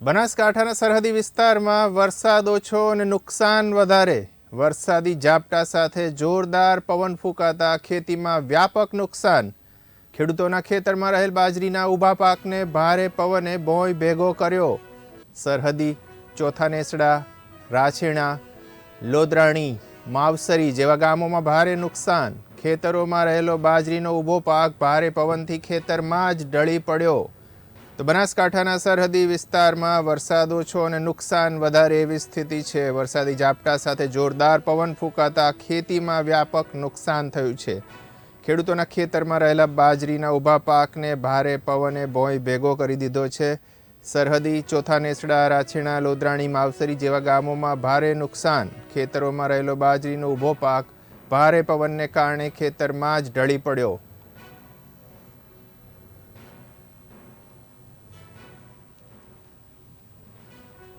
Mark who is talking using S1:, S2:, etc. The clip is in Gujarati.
S1: બનાસકાંઠાના સરહદી વિસ્તારમાં વરસાદ ઓછો અને નુકસાન વધારે. વરસાદી ઝાપટા સાથે જોરદાર પવન ફૂંકાતા ખેતીમાં વ્યાપક નુકસાન. ખેડૂતોના ખેતરમાં રહેલ બાજરીના ઊભા પાકને ભારે પવને ભોંય ભેગો કર્યો. સરહદી ચોથા નેસડા, રાછીણા, લોદરાણી, માવસરી જેવા ગામોમાં ભારે નુકસાન. ખેતરોમાં રહેલો બાજરીનો ઊભો પાક ભારે પવનથી ખેતરમાં જ ઢળી પડ્યો. તો બનાસકાંઠાના સરહદી વિસ્તારમાં વરસાદ ઓછો અને નુકસાન વધારે એવી સ્થિતિ છે. વરસાદી ઝાપટા સાથે જોરદાર પવન ફૂંકાતા ખેતીમાં વ્યાપક નુકસાન થયું છે. ખેડૂતોના ખેતરમાં રહેલા બાજરીના ઊભા પાકને ભારે પવને ભોંય ભેગો કરી દીધો છે. સરહદી ચોથા નેસડા રાછીણા લોદરાણી, માવસરી જેવા ગામોમાં ભારે નુકસાન. ખેતરોમાં રહેલો બાજરીનો ઊભો પાક ભારે પવનને કારણે ખેતરમાં જ ઢળી પડ્યો.